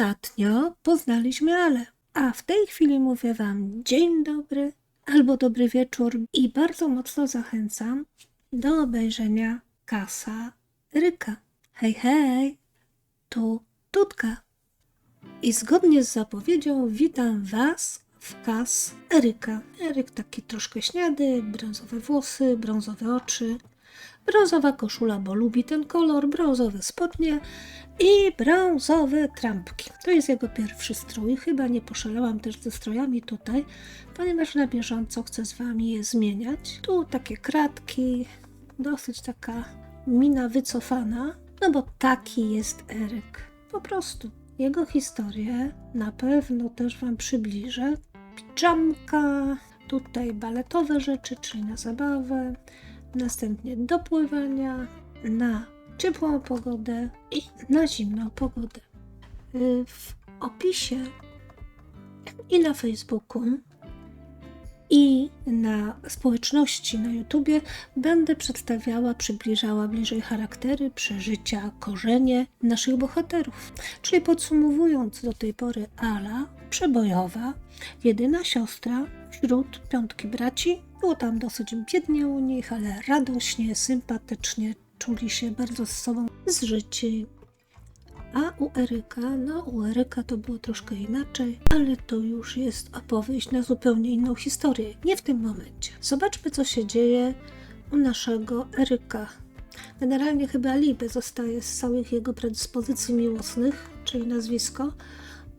Ostatnio poznaliśmy Ale, a w tej chwili mówię Wam dzień dobry albo dobry wieczór i bardzo mocno zachęcam do obejrzenia Kasa Ryka. Hej, hej, tu Tutka. I zgodnie z zapowiedzią witam Was w kas Eryka. Eryk taki troszkę śniady, brązowe włosy, brązowe oczy, brązowa koszula, bo lubi ten kolor, brązowe spodnie i brązowe trampki. To jest jego pierwszy strój. Chyba nie poszalałam też ze strojami tutaj, ponieważ na bieżąco chcę z Wami je zmieniać. Tu takie kratki, dosyć taka mina wycofana, no bo taki jest Eryk. Po prostu. Jego historię na pewno też Wam przybliżę. Pijamka, tutaj baletowe rzeczy, czyli na zabawę, następnie do pływania, na ciepłą pogodę i na zimną pogodę. Y, W opisie i na Facebooku i na społeczności na YouTubie będę przedstawiała, przybliżała bliżej charaktery, przeżycia, korzenie naszych bohaterów. Czyli podsumowując do tej pory Ala, przebojowa, jedyna siostra wśród piątki braci. Było tam dosyć biednie u nich, ale radośnie, sympatycznie, czuli się bardzo z sobą zżyci. A u Eryka, no u Eryka to było troszkę inaczej, ale to już jest opowieść na zupełnie inną historię, nie w tym momencie. Zobaczmy, co się dzieje u naszego Eryka. Generalnie chyba Liby zostaje z całych jego predyspozycji miłosnych, czyli nazwisko,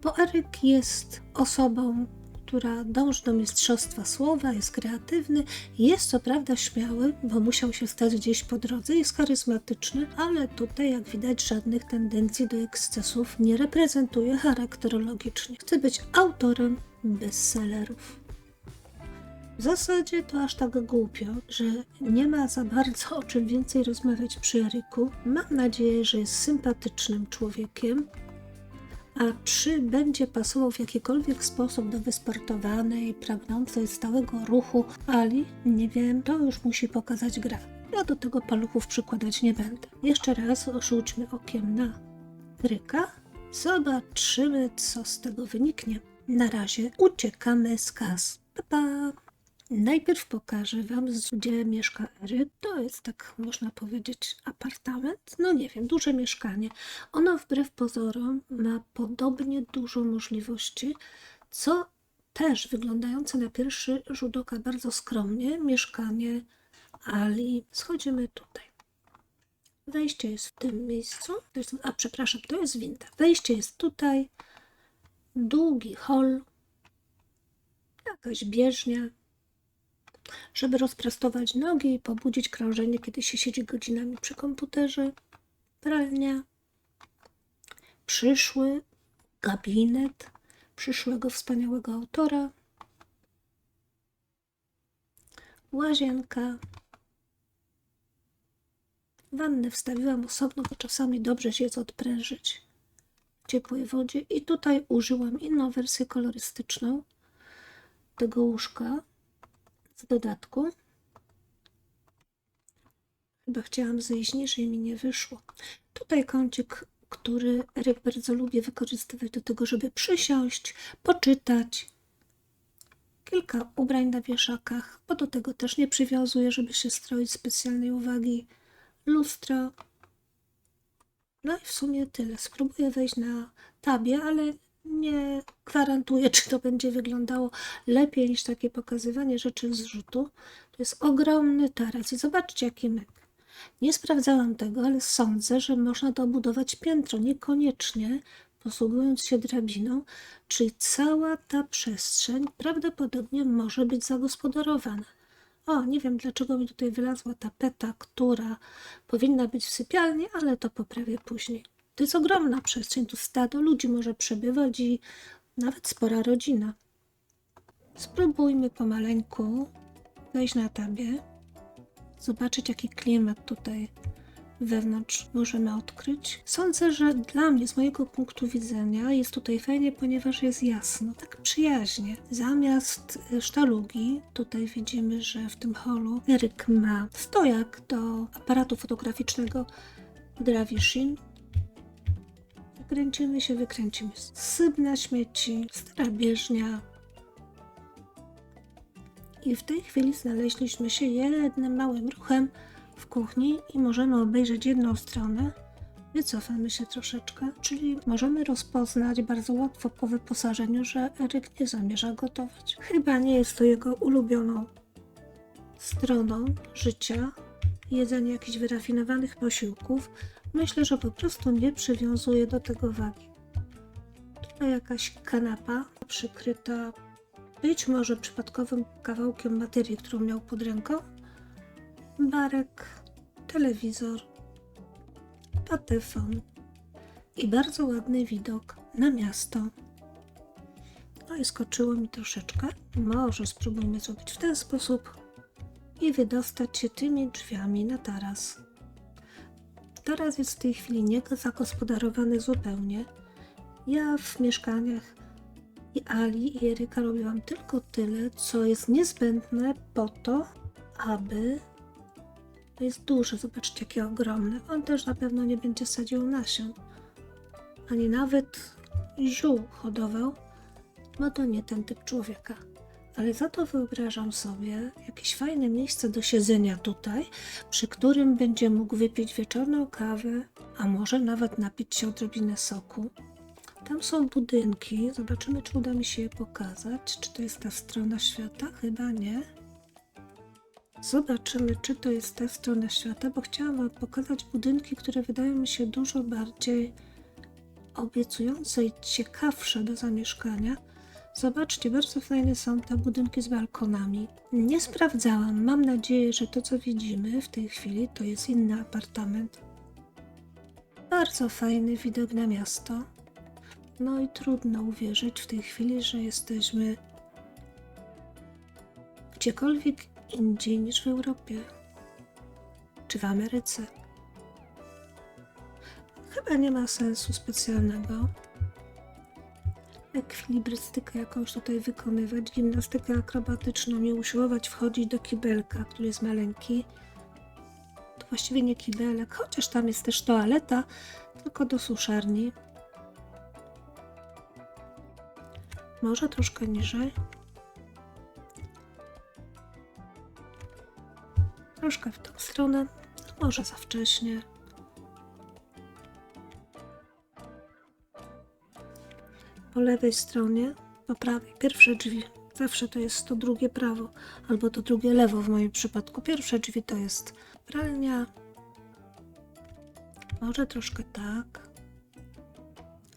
bo Eryk jest osobą, która dąży do mistrzostwa słowa, jest kreatywny, jest co prawda śmiały, bo musiał się stać gdzieś po drodze, jest charyzmatyczny, ale tutaj, jak widać, żadnych tendencji do ekscesów nie reprezentuje charakterologicznie. Chce być autorem bestsellerów. W zasadzie to aż tak głupio, że nie ma za bardzo o czym więcej rozmawiać przy Eryku. Mam nadzieję, że jest sympatycznym człowiekiem, a czy będzie pasował w jakikolwiek sposób do wysportowanej, pragnącej stałego ruchu Ali? Nie wiem, to już musi pokazać gra. Ja do tego paluchów przykładać nie będę. Jeszcze raz rzućmy okiem na Ryka. Zobaczymy, co z tego wyniknie. Na razie uciekamy z kas. Pa, pa. Najpierw pokażę Wam, gdzie mieszka Eryk. To jest, tak można powiedzieć, apartament. No nie wiem, duże mieszkanie. Ono wbrew pozorom ma podobnie dużo możliwości, co też wyglądające na pierwszy rzut oka bardzo skromnie, mieszkanie Ali. Schodzimy tutaj. Wejście jest w tym miejscu. Jest, a przepraszam, to jest winda. Wejście jest tutaj. Długi hol. Jakaś bieżnia żeby rozprostować nogi i pobudzić krążenie, kiedy się siedzi godzinami przy komputerze. Pralnia. Przyszły gabinet przyszłego wspaniałego autora. Łazienka. Wannę wstawiłam osobno, bo czasami dobrze się jest odprężyć w ciepłej wodzie. I tutaj użyłam inną wersję kolorystyczną tego łóżka w dodatku. Chyba chciałam zejść niżej, mi nie wyszło. Tutaj kącik, który Eryk bardzo lubi wykorzystywać do tego, żeby przysiąść, poczytać. Kilka ubrań na wieszakach, bo do tego też nie przywiązuje, żeby się stroić specjalnej uwagi. Lustro. No i w sumie tyle. Spróbuję wejść na tabie, ale nie gwarantuję, czy to będzie wyglądało lepiej niż takie pokazywanie rzeczy z rzutu. To jest ogromny taras i zobaczcie jaki myk. Nie sprawdzałam tego, ale sądzę, że można dobudować piętro, niekoniecznie posługując się drabiną, czyli cała ta przestrzeń prawdopodobnie może być zagospodarowana. O, nie wiem dlaczego mi tutaj wylazła tapeta, która powinna być w sypialni, ale to poprawię później. To jest ogromna przestrzeń, tu stado ludzi może przebywać i nawet spora rodzina. Spróbujmy pomaleńku wejść na tabie, zobaczyć jaki klimat tutaj wewnątrz możemy odkryć. Sądzę, że dla mnie, z mojego punktu widzenia, jest tutaj fajnie, ponieważ jest jasno, tak przyjaźnie. Zamiast sztalugi, tutaj widzimy, że w tym holu Eryk ma stojak do aparatu fotograficznego Dravishin, Kręcimy się, wykręcimy. Syp na śmieci, stara bieżnia. I w tej chwili znaleźliśmy się jednym małym ruchem w kuchni i możemy obejrzeć jedną stronę. Wycofamy się troszeczkę, czyli możemy rozpoznać bardzo łatwo po wyposażeniu, że Eryk nie zamierza gotować. Chyba nie jest to jego ulubioną stroną życia, jedzenie jakichś wyrafinowanych posiłków. Myślę, że po prostu nie przywiązuje do tego wagi. Tutaj jakaś kanapa przykryta być może przypadkowym kawałkiem materii, którą miał pod ręką. Barek, telewizor, patefon i bardzo ładny widok na miasto. No i skoczyło mi troszeczkę. Może spróbujmy zrobić w ten sposób i wydostać się tymi drzwiami na taras. Taras jest w tej chwili nie zagospodarowany zupełnie. Ja w mieszkaniach i Ali i Eryka robiłam tylko tyle, co jest niezbędne po to, aby. To jest duży, zobaczcie, jakie ogromny. On też na pewno nie będzie sadził nasion, ani nawet ziół hodował, bo to nie ten typ człowieka. Ale za to wyobrażam sobie jakieś fajne miejsce do siedzenia tutaj, przy którym będzie mógł wypić wieczorną kawę, a może nawet napić się odrobinę soku. Tam są budynki. Zobaczymy, czy uda mi się je pokazać. Czy to jest ta strona świata? Chyba nie. Zobaczymy, czy to jest ta strona świata, bo chciałam Wam pokazać budynki, które wydają mi się dużo bardziej obiecujące i ciekawsze do zamieszkania. Zobaczcie, bardzo fajne są te budynki z balkonami. Nie sprawdzałam. Mam nadzieję, że to, co widzimy w tej chwili, to jest inny apartament. Bardzo fajny widok na miasto. No i trudno uwierzyć w tej chwili, że jesteśmy gdziekolwiek indziej niż w Europie czy w Ameryce. Chyba nie ma sensu specjalnego ekwilibrystykę jakąś tutaj wykonywać, gimnastykę akrobatyczną i usiłować wchodzić do kibelka, który jest maleńki. To właściwie nie kibelek, chociaż tam jest też toaleta, tylko do suszarni. Może troszkę niżej. Troszkę w tą stronę. Może za wcześnie. Po lewej stronie, po prawej, pierwsze drzwi. Zawsze to jest to drugie prawo, albo to drugie lewo w moim przypadku. Pierwsze drzwi to jest pralnia. Może troszkę tak.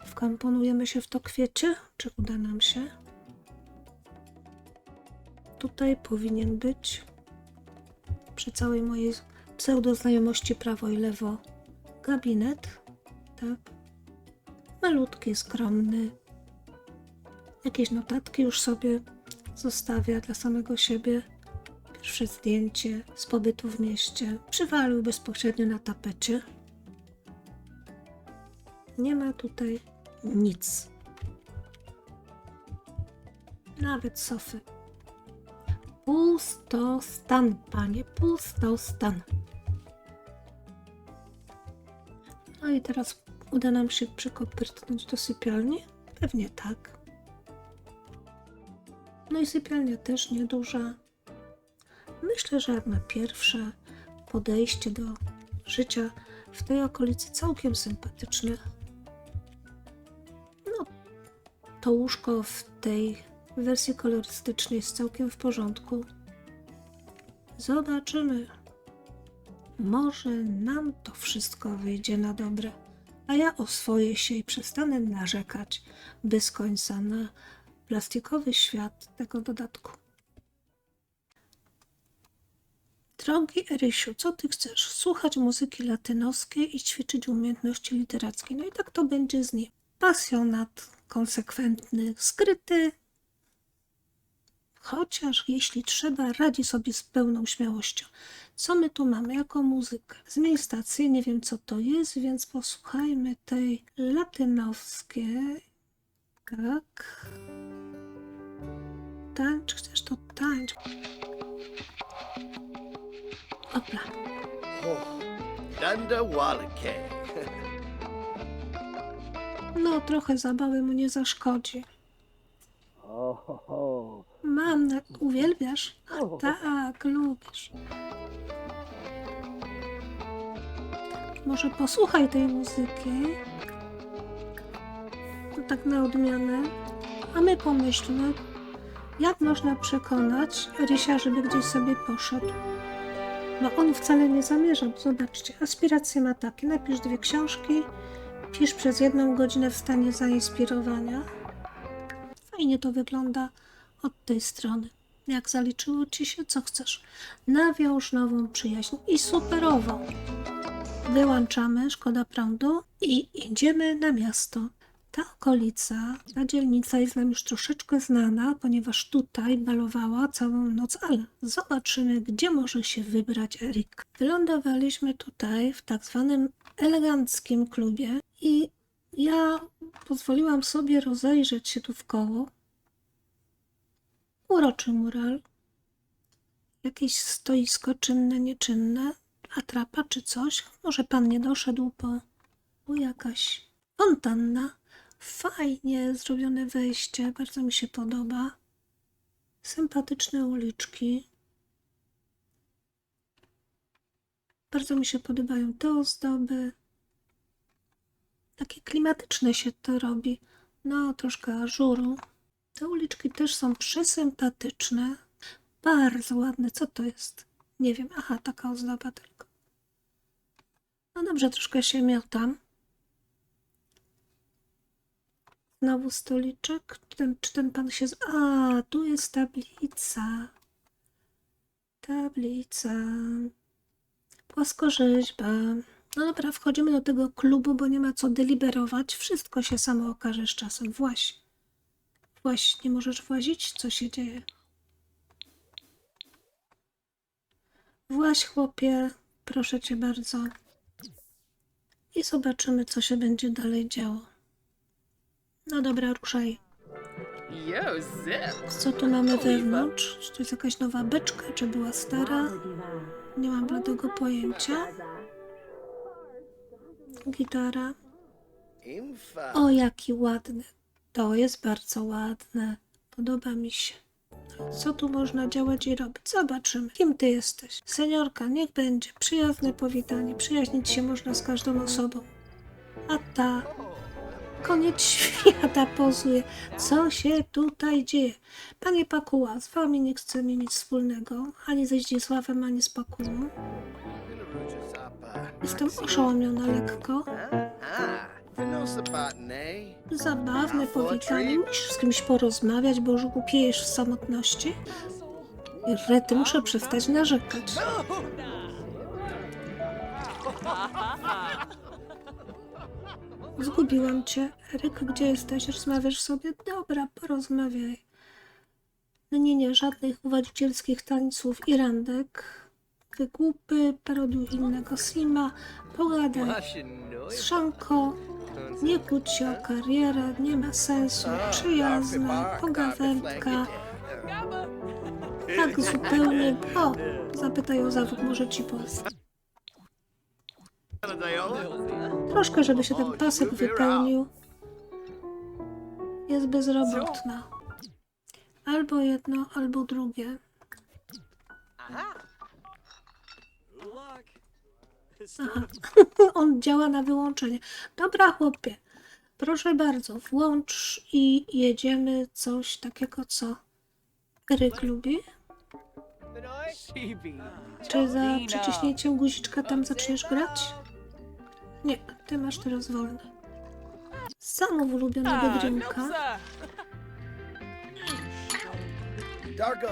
Wkomponujemy się w to kwiecie? Czy uda nam się? Tutaj powinien być przy całej mojej pseudoznajomości prawo i lewo gabinet. Tak. Malutki, skromny. Jakieś notatki już sobie zostawia dla samego siebie. Pierwsze zdjęcie z pobytu w mieście. Przywalił bezpośrednio na tapecie. Nie ma tutaj nic. Nawet sofy. Pustostan, panie, pustostan. No i teraz uda nam się przykopyrtnąć do sypialni? Pewnie tak. No i sypialnia też nieduża. Myślę, że na pierwsze podejście do życia w tej okolicy całkiem sympatyczne. No, to łóżko w tej wersji kolorystycznej jest całkiem w porządku. Zobaczymy. Może nam to wszystko wyjdzie na dobre, a ja oswoję się i przestanę narzekać bez końca na plastikowy świat tego dodatku. Drogi Erysiu, co ty chcesz? Słuchać muzyki latynoskiej i ćwiczyć umiejętności literackie. No i tak to będzie z nim. Pasjonat, konsekwentny, skryty, chociaż jeśli trzeba, radzi sobie z pełną śmiałością. Co my tu mamy jako muzykę? Zmień stację, nie wiem co to jest, więc posłuchajmy tej latynoskiej. Tak. Tańcz, chcesz to tańcz. Opla. Danda Walake. No, trochę zabawy mu nie zaszkodzi. Mam, na... uwielbiasz? A tak, lubisz. Może posłuchaj tej muzyki. To tak na odmianę. A my pomyślmy, jak można przekonać Rysia, żeby gdzieś sobie poszedł. Bo on wcale nie zamierzał. Zobaczcie, aspiracje ma takie. Napisz dwie książki, pisz przez jedną godzinę w stanie zainspirowania. Fajnie to wygląda od tej strony. Jak zaliczyło ci się, co chcesz. Nawiąż nową przyjaźń i superową. Wyłączamy, szkoda prądu i idziemy na miasto. Ta okolica, ta dzielnica jest nam już troszeczkę znana, ponieważ tutaj balowała całą noc, ale zobaczymy, gdzie może się wybrać Erik. Wylądowaliśmy tutaj w tak zwanym eleganckim klubie i ja pozwoliłam sobie rozejrzeć się tu w koło. Uroczy mural. Jakieś stoisko czynne, nieczynne, atrapa czy coś. Może pan nie doszedł po... O, jakaś fontanna. Fajnie zrobione wejście, bardzo mi się podoba. Sympatyczne uliczki. Bardzo mi się podobają te ozdoby. Takie klimatyczne się to robi. No, troszkę ażuru. Te uliczki też są przesympatyczne. Bardzo ładne. Co to jest? Nie wiem. Aha, taka ozdoba tylko. No dobrze, troszkę się miotam. Znowu stoliczek. Czy ten, czy ten pan się... Z... A, tu jest tablica. Tablica. Płaskorzeźba. No dobra, wchodzimy do tego klubu, bo nie ma co deliberować. Wszystko się samo okaże z czasem. Właśnie. Właśnie, możesz włazić? Co się dzieje? Właź, chłopie. Proszę cię bardzo. I zobaczymy, co się będzie dalej działo. No dobra, ruszaj. Yo, zip. Co tu mamy wewnątrz? Czy to jest jakaś nowa beczka, czy była stara? Nie mam bladego pojęcia. Gitara. O, jaki ładny. To jest bardzo ładne. Podoba mi się. Co tu można działać i robić? Zobaczymy. Kim ty jesteś? Seniorka, niech będzie. Przyjazne powitanie. Przyjaźnić się można z każdą osobą. A ta... Koniec świata pozuje. Co się tutaj dzieje? Panie Pakuła, z wami nie chcemy nic wspólnego. Ani ze Zdzisławem, ani z Pakułą. Jestem oszołomiona lekko. Zabawne powitanie. Musisz z kimś porozmawiać, bo już głupiejesz w samotności. Rety, muszę przestać narzekać. Zgubiłam cię. Eryk, gdzie jesteś? Rozmawiasz sobie? Dobra, porozmawiaj. No nie, nie, żadnych uwodzicielskich tańców i randek. Wygłupy, parodiuj innego Sima, pogadaj. Z Szanko, nie kłóć się o karierę, nie ma sensu, przyjazna, pogawędka. Tak zupełnie. O, zapytaj o zawód, może ci powiem. Troszkę, żeby się ten pasek wypełnił. Jest bezrobotna. Albo jedno, albo drugie. Aha. On działa na wyłączenie. Dobra, chłopie. Proszę bardzo, włącz i jedziemy coś takiego, co Eryk lubi. Czy za przyciśnięciem guziczka tam zaczniesz grać? Nie, ty masz teraz wolne. Samów ulubionego drinka. Dargo.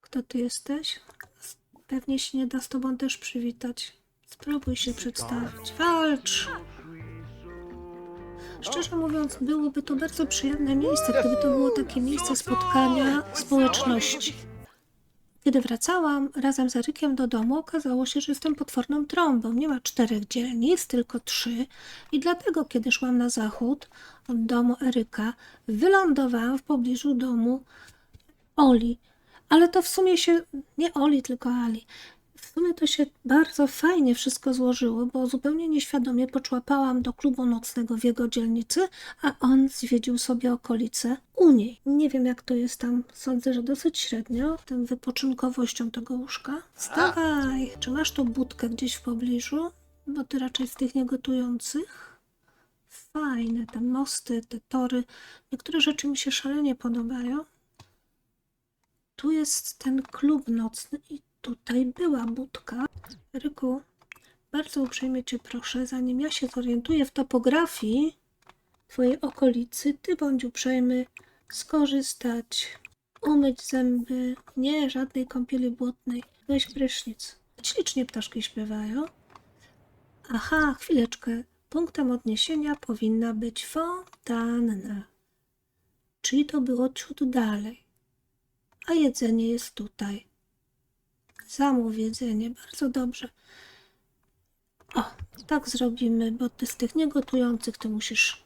Kto ty jesteś? Pewnie się nie da z tobą też przywitać. Spróbuj się przedstawić. Walcz! Szczerze mówiąc, byłoby to bardzo przyjemne miejsce, gdyby to było takie miejsce spotkania społeczności. Kiedy wracałam razem z Erykiem do domu, okazało się, że jestem potworną trąbą. Nie ma czterech dzielnic, tylko trzy. I dlatego, kiedy szłam na zachód od domu Eryka, wylądowałam w pobliżu domu Oli. Ale to w sumie się nie Oli, tylko Ali. W sumie to się bardzo fajnie wszystko złożyło, bo zupełnie nieświadomie poczłapałam do klubu nocnego w jego dzielnicy, a on zwiedził sobie okolice u niej. Nie wiem jak to jest tam, sądzę, że dosyć średnio, tym wypoczynkowością tego łóżka. Stawaj! Czy masz tą budkę gdzieś w pobliżu? Bo ty raczej z tych niegotujących. Fajne te mosty, te tory. Niektóre rzeczy mi się szalenie podobają. Tu jest ten klub nocny i tutaj była budka. Ryku, bardzo uprzejmie cię proszę, zanim ja się zorientuję w topografii twojej okolicy, ty bądź uprzejmy skorzystać, umyć zęby, nie żadnej kąpieli błotnej, weź prysznic. Ślicznie ptaszki śpiewają. Aha, chwileczkę. Punktem odniesienia powinna być fontanna. Czyli to było ciut dalej. A jedzenie jest tutaj. Zamów jedzenie, bardzo dobrze. O, tak zrobimy, bo ty z tych niegotujących to musisz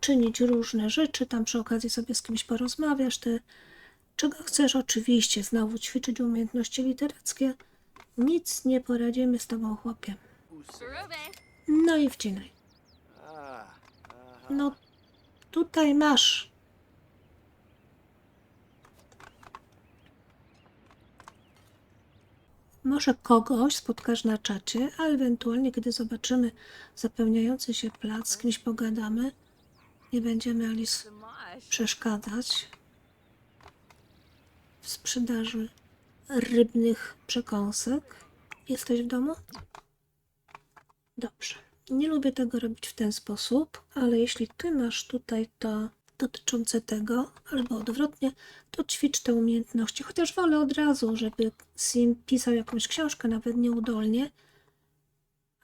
czynić różne rzeczy, tam przy okazji sobie z kimś porozmawiasz, ty czego chcesz oczywiście, znowu ćwiczyć umiejętności literackie. Nic nie poradzimy z tobą, chłopie. No i wcinaj. No, tutaj masz. Może kogoś spotkasz na czacie, a ewentualnie, kiedy zobaczymy zapełniający się plac, z kimś pogadamy. Nie będziemy Alice przeszkadzać w sprzedaży rybnych przekąsek. Jesteś w domu? Dobrze. Nie lubię tego robić w ten sposób, ale jeśli ty masz tutaj to dotyczące tego, albo odwrotnie, to ćwicz te umiejętności. Chociaż wolę od razu, żeby Sim pisał jakąś książkę, nawet nieudolnie.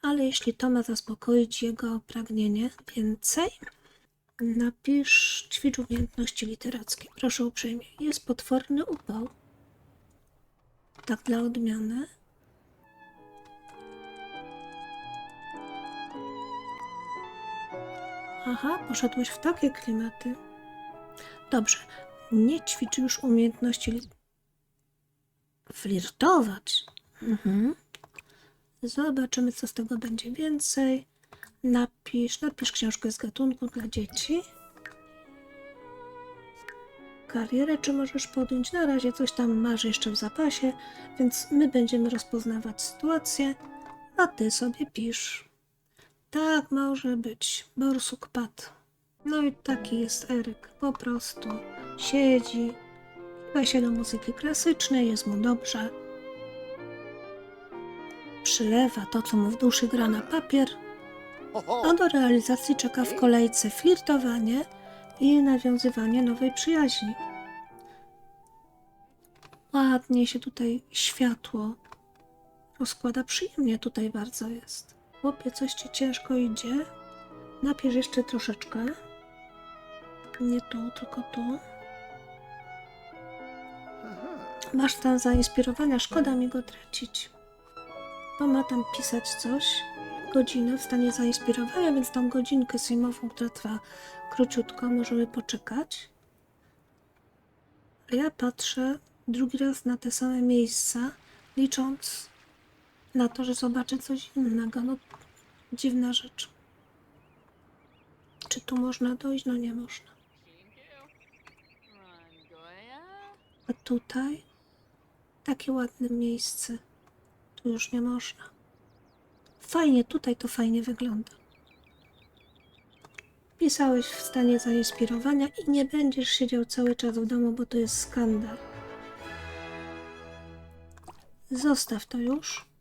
Ale jeśli to ma zaspokoić jego pragnienie więcej, napisz ćwicz umiejętności literackie. Proszę uprzejmie. Jest potworny upał. Tak dla odmiany. Aha, poszedłeś w takie klimaty. Dobrze, nie ćwicz już umiejętności li... flirtować. Mhm. Zobaczymy, co z tego będzie więcej. Napisz, napisz książkę z gatunku dla dzieci. Karierę czy możesz podjąć? Na razie coś tam masz jeszcze w zapasie, więc my będziemy rozpoznawać sytuację, a ty sobie pisz. Tak może być. Borsuk padł. No i taki jest Eryk. Po prostu siedzi, chyba się do muzyki klasycznej, jest mu dobrze. Przylewa to, co mu w duszy gra na papier, a do realizacji czeka w kolejce flirtowanie i nawiązywanie nowej przyjaźni. Ładnie się tutaj światło rozkłada, przyjemnie tutaj bardzo jest. Chłopie, coś ci ciężko idzie. Napisz jeszcze troszeczkę. Nie tu, tylko tu. Masz stan zainspirowania, szkoda mi go tracić. Bo ma tam pisać coś. Godzinę w stanie zainspirowania, więc tą godzinkę sejmową, która trwa króciutko, możemy poczekać. A ja patrzę drugi raz na te same miejsca, licząc na to, że zobaczę coś innego. No, dziwna rzecz. Czy tu można dojść? No nie można. A tutaj? Takie ładne miejsce. Tu już nie można. Fajnie, tutaj to fajnie wygląda. Pisałeś w stanie zainspirowania i nie będziesz siedział cały czas w domu, bo to jest skandal. Zostaw to już.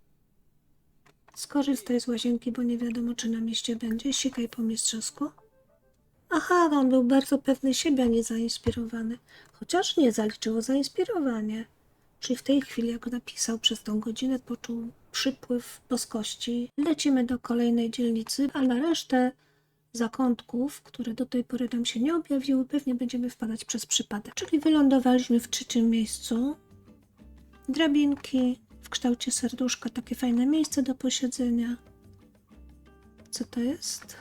Skorzystaj z łazienki, bo nie wiadomo, czy na mieście będzie. Sikaj po mistrzowsku. Aha, on był bardzo pewny siebie, a nie zainspirowany. Chociaż nie zaliczyło zainspirowanie. Czyli w tej chwili, jak napisał przez tą godzinę, poczuł przypływ boskości. Lecimy do kolejnej dzielnicy, a na resztę zakątków, które do tej pory nam się nie objawiły, pewnie będziemy wpadać przez przypadek. Czyli wylądowaliśmy w trzecim miejscu. Drabinki kształcie serduszka, takie fajne miejsce do posiedzenia. Co to jest?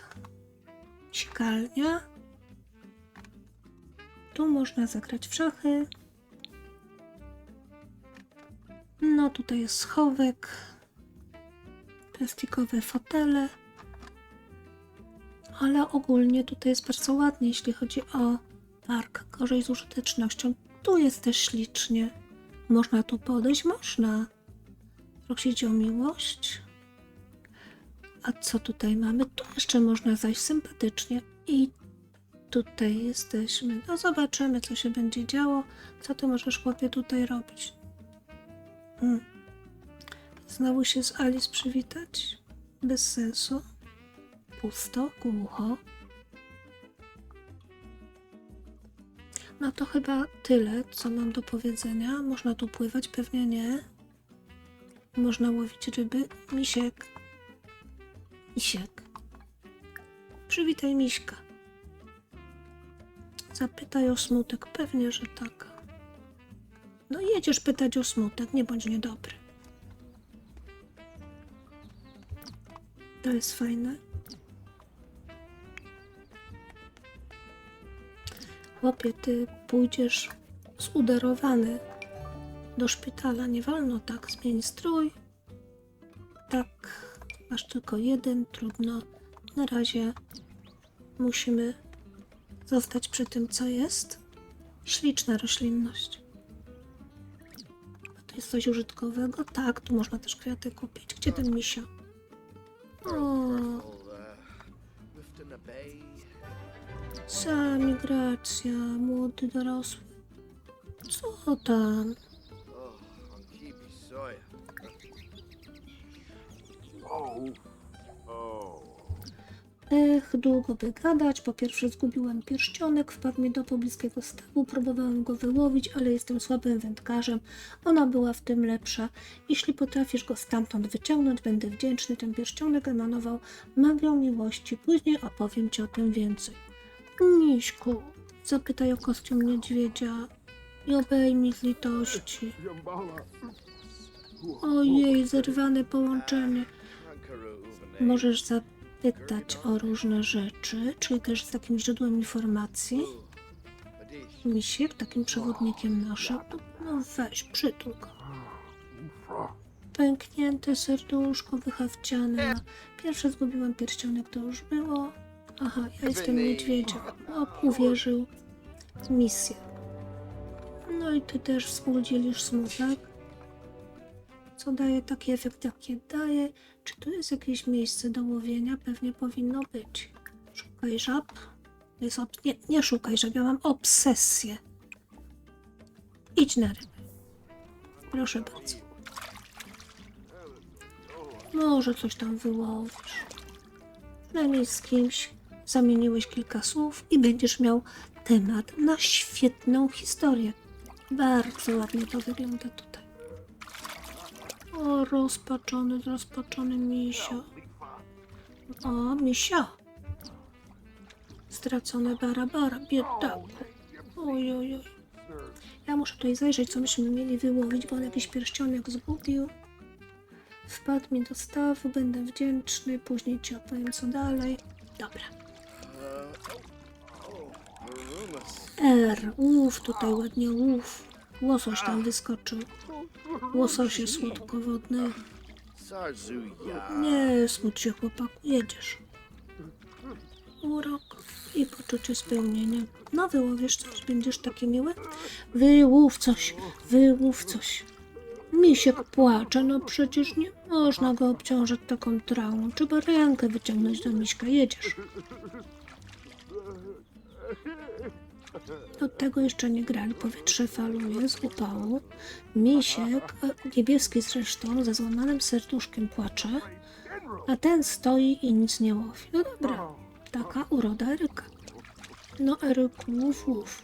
Sikalnia. Tu można zagrać w szachy. No tutaj jest schowek, plastikowe fotele, ale ogólnie tutaj jest bardzo ładnie, jeśli chodzi o park. Gorzej z użytecznością. Tu jest też ślicznie. Można tu podejść? Można. Prosić o miłość. A co tutaj mamy? Tu jeszcze można zajść sympatycznie. I tutaj jesteśmy. No zobaczymy, co się będzie działo. Co ty możesz, chłopie, tutaj robić? Hmm. Znowu się z Alice przywitać? Bez sensu. Pusto, głucho. No to chyba tyle, co mam do powiedzenia. Można tu pływać? Pewnie nie. Można łowić ryby. Misiek. Misiek. Przywitaj Miśka. Zapytaj o smutek. Pewnie, że tak. No jedziesz pytać o smutek, nie bądź niedobry. To jest fajne. Chłopie, ty pójdziesz zudarowany do szpitala. Nie wolno tak, zmień strój. Tak, masz tylko jeden, trudno. Na razie musimy zostać przy tym, co jest. Śliczna roślinność. A to jest coś użytkowego? Tak, tu można też kwiaty kupić. Gdzie ten misio? O, All, lifting a bay. Cała migracja, młody dorosły. Co tam? Ech, długo by gadać. Po pierwsze zgubiłem pierścionek, wpadł mi do pobliskiego stawu, próbowałem go wyłowić, ale jestem słabym wędkarzem. Ona była w tym lepsza. Jeśli potrafisz go stamtąd wyciągnąć, będę wdzięczny. Ten pierścionek emanował magią miłości. Później opowiem ci o tym więcej. Miśku, zapytaj o kostium niedźwiedzia i obejmij z litości. Ojej, zerwane połączenie. Możesz zapytać o różne rzeczy, czyli też z takim źródłem informacji. Misiek, takim przewodnikiem naszym. No, weź, przytul go. Pęknięte serduszko wychawciane. Pierwsze zgubiłem pierścionek, to już było. Aha, ja jestem niedźwiedziem. No, uwierzył misję. No i ty też współdzielisz smutek. Co daje taki efekt, jaki daje? Czy tu jest jakieś miejsce do łowienia? Pewnie powinno być. Szukaj żab. Jest ob... nie, nie szukaj żab, ja mam obsesję. Idź na ryby. Proszę bardzo. Może coś tam wyłowisz. Przynajmniej z kimś zamieniłeś kilka słów i będziesz miał temat na świetną historię. Bardzo ładnie to wygląda tutaj. O, rozpaczony, rozpaczony misio. O, misio. Stracone barabara, biedaku. Oj, oj, oj. Ja muszę tutaj zajrzeć, co myśmy mieli wyłowić, bo on jakiś pierścionek zgubił. Wpadł mi do stawu, będę wdzięczny, później ci opowiem co dalej. Dobra. R, łów tutaj ładnie, łów. Łosoś tam wyskoczył. Łososie słodkowodne. Sarzuya. Nie smuć się chłopaku, jedziesz. Urok i poczucie spełnienia. No wyłowisz coś, będziesz taki miły? Wyłów coś, wyłów coś. Misiek płacze, no przecież nie można go obciążać taką traumą. Trzeba rękę wyciągnąć do miśka, jedziesz. Do tego jeszcze nie grali. Powietrze faluje z upału. Misiek, e, niebieski zresztą, ze złamanym serduszkiem płacze, a ten stoi i nic nie łowi. No dobra, taka uroda Eryka. No Eryku, łów, łów.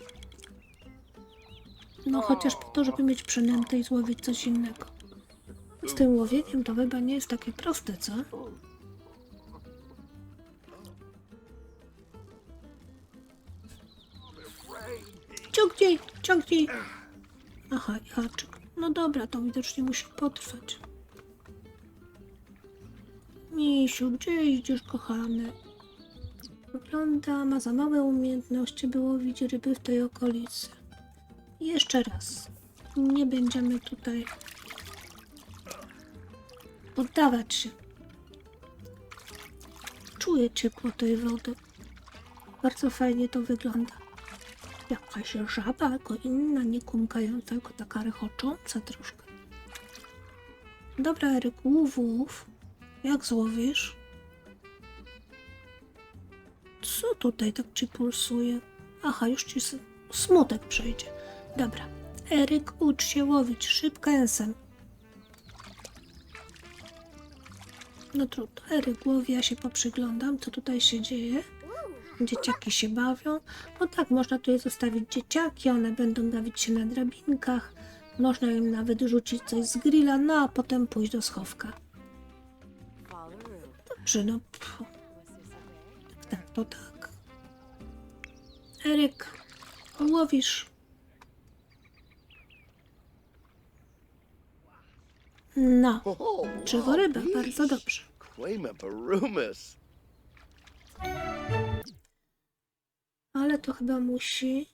No chociaż po to, żeby mieć przynętę i złowić coś innego. Z tym łowieniem to chyba nie jest takie proste, co? Ciągnij, ciągnij. Aha, haczyk. No dobra, to widocznie musi potrwać. Misiu, gdzie idziesz, kochany? Wygląda, ma za małe umiejętności, by łowić ryby w tej okolicy. Jeszcze raz. Nie będziemy tutaj poddawać się. Czuję ciepło tej wody. Bardzo fajnie to wygląda. Jakaś żaba, albo inna, nie kumkająca, tylko taka rechocząca troszkę. Dobra, Eryk, łów, łów. Jak złowisz? Co tutaj tak ci pulsuje? Aha, już ci smutek przejdzie. Dobra. Eryk, ucz się łowić szybkęsem. No trudno. Eryk łowi, ja się poprzyglądam, co tutaj się dzieje. Dzieciaki się bawią. No tak, można tutaj zostawić dzieciaki, one będą bawić się na drabinkach. Można im nawet rzucić coś z grilla, no a potem pójść do schowka. Dobrze, no. Tak, to tak. Eryk, łowisz. No, drzeworyba, bardzo dobrze. Ale to chyba musi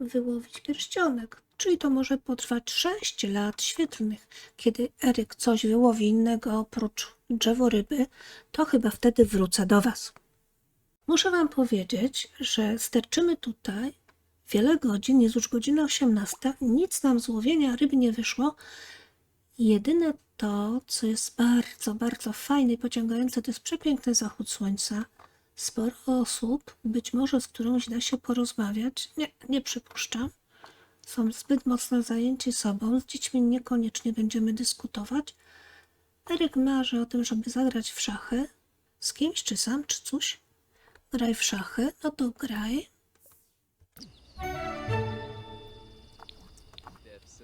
wyłowić pierścionek. Czyli to może potrwać 6 lat świetlnych. Kiedy Eryk coś wyłowi innego oprócz drzeworyby, to chyba wtedy wrócę do Was. Muszę Wam powiedzieć, że sterczymy tutaj wiele godzin, jest już godzina 18, nic nam z łowienia ryb nie wyszło. Jedyne to, co jest bardzo, bardzo fajne i pociągające, to jest przepiękny zachód słońca. Sporo osób, być może z którąś da się porozmawiać, nie, nie przypuszczam, są zbyt mocno zajęci sobą, z dziećmi niekoniecznie będziemy dyskutować. Eryk marzy o tym, żeby zagrać w szachy, z kimś czy sam, czy coś. Graj w szachy, no to graj.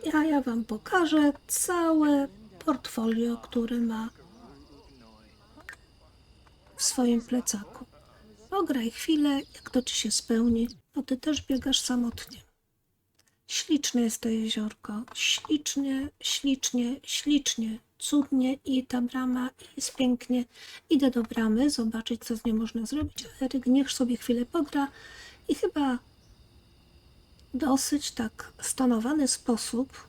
Ja, ja wam pokażę całe portfolio, które ma w swoim plecaku. Pograj chwilę, jak to ci się spełni, bo ty też biegasz samotnie. Śliczne jest to jeziorko. Ślicznie, ślicznie, ślicznie. Cudnie i ta brama jest pięknie. Idę do bramy, zobaczyć, co z nią można zrobić. a Eryk niech sobie chwilę pogra i chyba dosyć tak stonowany sposób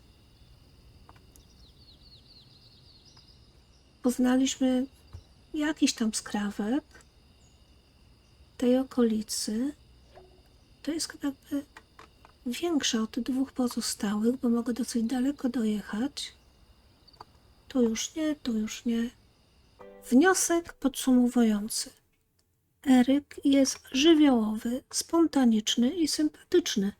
poznaliśmy jakiś tam skrawek tej okolicy. To jest chyba większa od dwóch pozostałych, bo mogę dosyć daleko dojechać. Tu już nie, tu już nie. Wniosek podsumowujący. Eryk jest żywiołowy, spontaniczny i sympatyczny.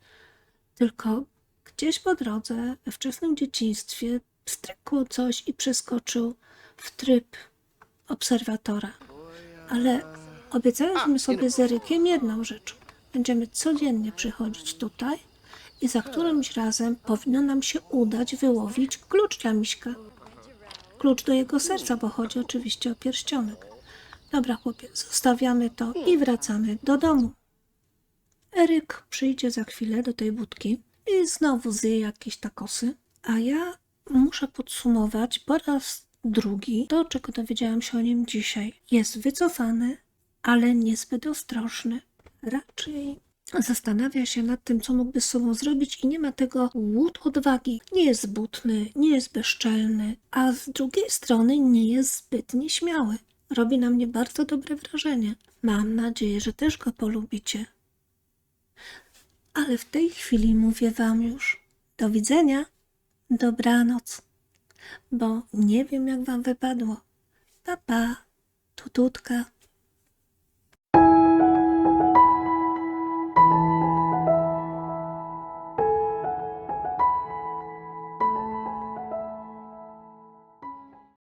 Tylko gdzieś po drodze, we wczesnym dzieciństwie, strykło coś i przeskoczył w tryb obserwatora. Ale obiecaliśmy sobie z Erykiem jedną rzecz. Będziemy codziennie przychodzić tutaj i za którymś razem powinno nam się udać wyłowić klucz dla Miśka. Klucz do jego serca, bo chodzi oczywiście o pierścionek. Dobra, chłopie, zostawiamy to i wracamy do domu. Eryk przyjdzie za chwilę do tej budki i znowu zje jakieś takosy, a ja muszę podsumować po raz drugi to, czego dowiedziałam się o nim dzisiaj. Jest wycofany, ale niezbyt ostrożny. Raczej zastanawia się nad tym, co mógłby z sobą zrobić i nie ma tego łód odwagi. Nie jest butny, nie jest bezczelny, a z drugiej strony nie jest zbyt nieśmiały. Robi na mnie bardzo dobre wrażenie. Mam nadzieję, że też go polubicie. Ale w tej chwili mówię Wam już do widzenia, dobranoc, bo nie wiem jak Wam wypadło. Pa, pa, tututka.